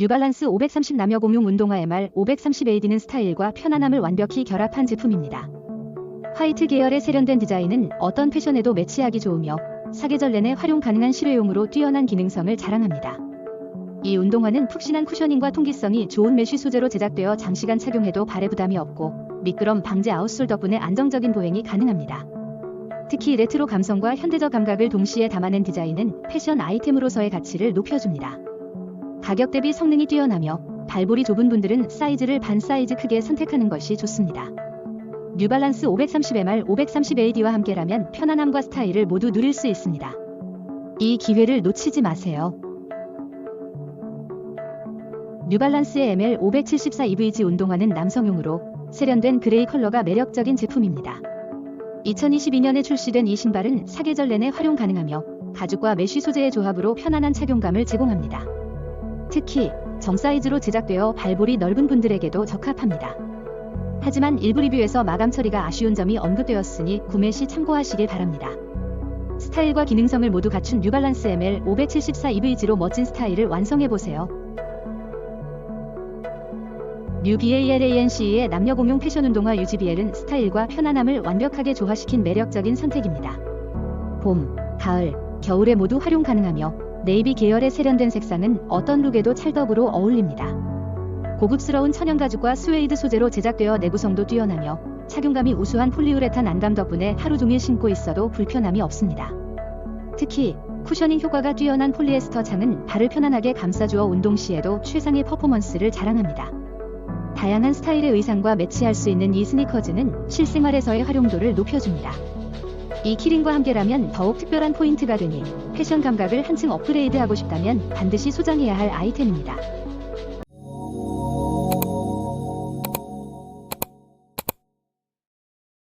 뉴발란스 530 남녀 공용 운동화 MR 530AD는 스타일과 편안함을 완벽히 결합한 제품입니다. 화이트 계열의 세련된 디자인은 어떤 패션에도 매치하기 좋으며 사계절 내내 활용 가능한 실외용으로 뛰어난 기능성을 자랑합니다. 이 운동화는 푹신한 쿠셔닝과 통기성이 좋은 메쉬 소재로 제작되어 장시간 착용해도 발에 부담이 없고 미끄럼 방지 아웃솔 덕분에 안정적인 보행이 가능합니다. 특히 레트로 감성과 현대적 감각을 동시에 담아낸 디자인은 패션 아이템으로서의 가치를 높여줍니다. 가격 대비 성능이 뛰어나며 발볼이 좁은 분들은 사이즈를 반 사이즈 크게 선택하는 것이 좋습니다. 뉴발란스 530MR 530AD와 함께라면 편안함과 스타일을 모두 누릴 수 있습니다. 이 기회를 놓치지 마세요. 뉴발란스의 ML 574 EVG 운동화는 남성용으로 세련된 그레이 컬러가 매력적인 제품입니다. 2022년에 출시된 이 신발은 사계절 내내 활용 가능하며 가죽과 메쉬 소재의 조합으로 편안한 착용감을 제공합니다. 특히 정 사이즈로 제작되어 발볼이 넓은 분들에게도 적합합니다. 하지만 일부 리뷰에서 마감 처리가 아쉬운 점이 언급되었으니 구매 시 참고하시길 바랍니다. 스타일과 기능성을 모두 갖춘 뉴발란스 ML 574 EVG로 멋진 스타일을 완성해보세요. 뉴 BALANC의 남녀 공용 패션 운동화 UGBL은 스타일과 편안함을 완벽하게 조화시킨 매력적인 선택입니다. 봄, 가을, 겨울에 모두 활용 가능하며 네이비 계열의 세련된 색상은 어떤 룩에도 찰떡으로 어울립니다. 고급스러운 천연 가죽과 스웨이드 소재로 제작되어 내구성도 뛰어나며 착용감이 우수한 폴리우레탄 안감 덕분에 하루 종일 신고 있어도 불편함이 없습니다. 특히 쿠셔닝 효과가 뛰어난 폴리에스터 창은 발을 편안하게 감싸주어 운동 시에도 최상의 퍼포먼스를 자랑합니다. 다양한 스타일의 의상과 매치할 수 있는 이 스니커즈는 실생활에서의 활용도를 높여줍니다. 이 키링과 함께라면 더욱 특별한 포인트가 되니 패션 감각을 한층 업그레이드하고 싶다면 반드시 소장해야 할 아이템입니다.